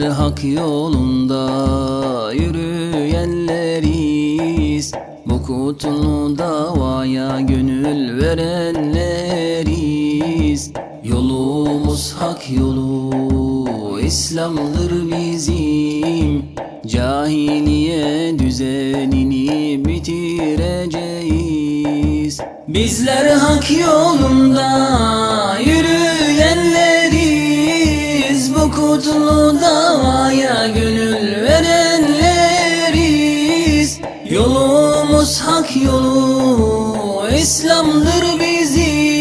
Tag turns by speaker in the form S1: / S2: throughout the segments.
S1: hak yolunda yürüyenleriz. Bu kutlu davaya gönül verenleriz. Yolumuz hak yolu İslam'dır bizim. Cahiliye düzenini bitireceğiz. Bizler hak yolunda yürüyenleriz Bu kutlu davaya gönül verenleriz. Yolumuz hak yolu İslam'dır bizim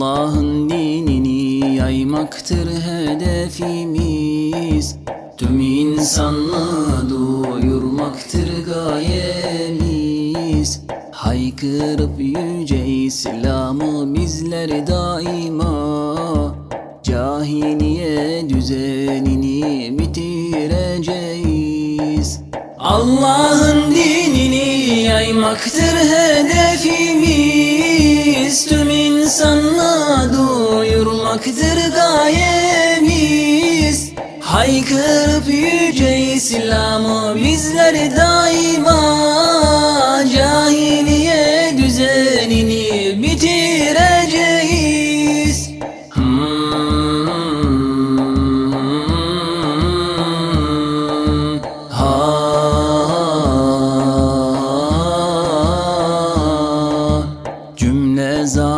S1: Allah'ın dinini yaymaktır hedefimiz. Tüm insanlığı duyurmaktır gayemiz. Haykırıp yüce İslam'ı bizler daima Cahiliye düzenini bitireceğiz. Allah'ın dinini yaymaktır hedefimiz Tüm insanlığa duyurmaktır gayemiz. Haykırıp yüce İslam'ı bizler daima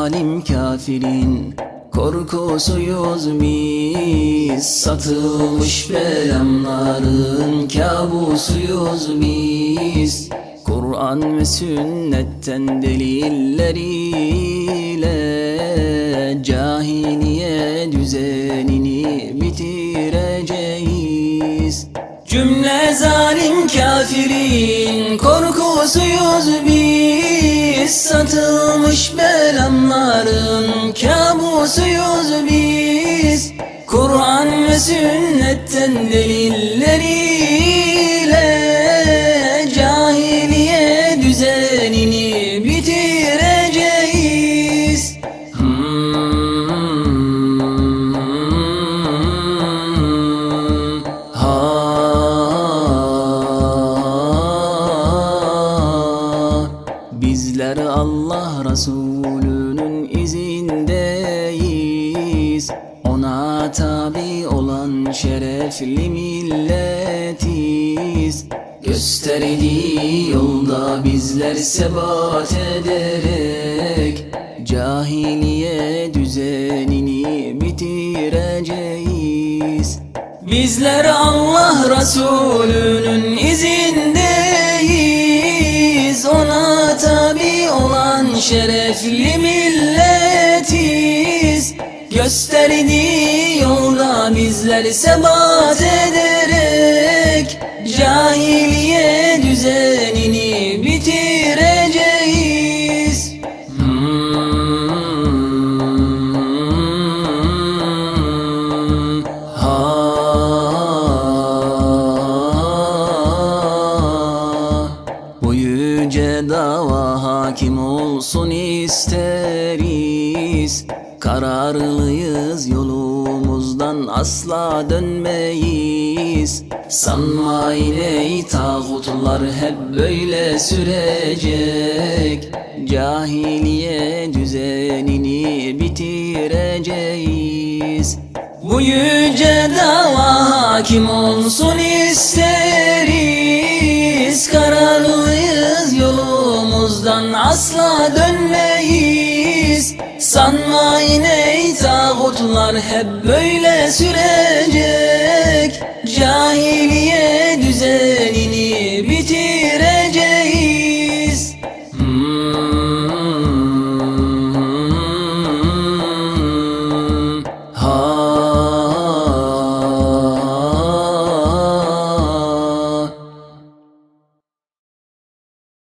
S1: zalim kafirin. Korkusuyuz biz Satılmış belamların Kabusuyuz biz. Kur'an ve sünnetten delilleriyle Cahiliye düzenini Cümle zalim kafirin korkusuyuz biz. Satılmış belamların kabusuyuz biz. Kur'an ve sünnetten delilleriyle Resulü'nün izindeyiz. Ona tabi olan şerefli milletiz. Gösterdiği yolda bizler sebat ederek Cahiliye düzenini bitireceğiz. Bizler Allah Resulü'nün izindeyiz şerefli milletiz. Gösterdiği yolda bizler sebat ederek. Cahiliye hakim olsun isteriz. Kararlıyız yolumuzdan asla dönmeyiz. Sanmayın ey tağutlar hep böyle sürecek. Cahiliye düzenini bitireceğiz. Bu yüce dava hakim olsun isteriz yolumuzdan asla dönmeyiz. Sanmayın ey tağutlar hep böyle sürecek. Cahiliye düzenini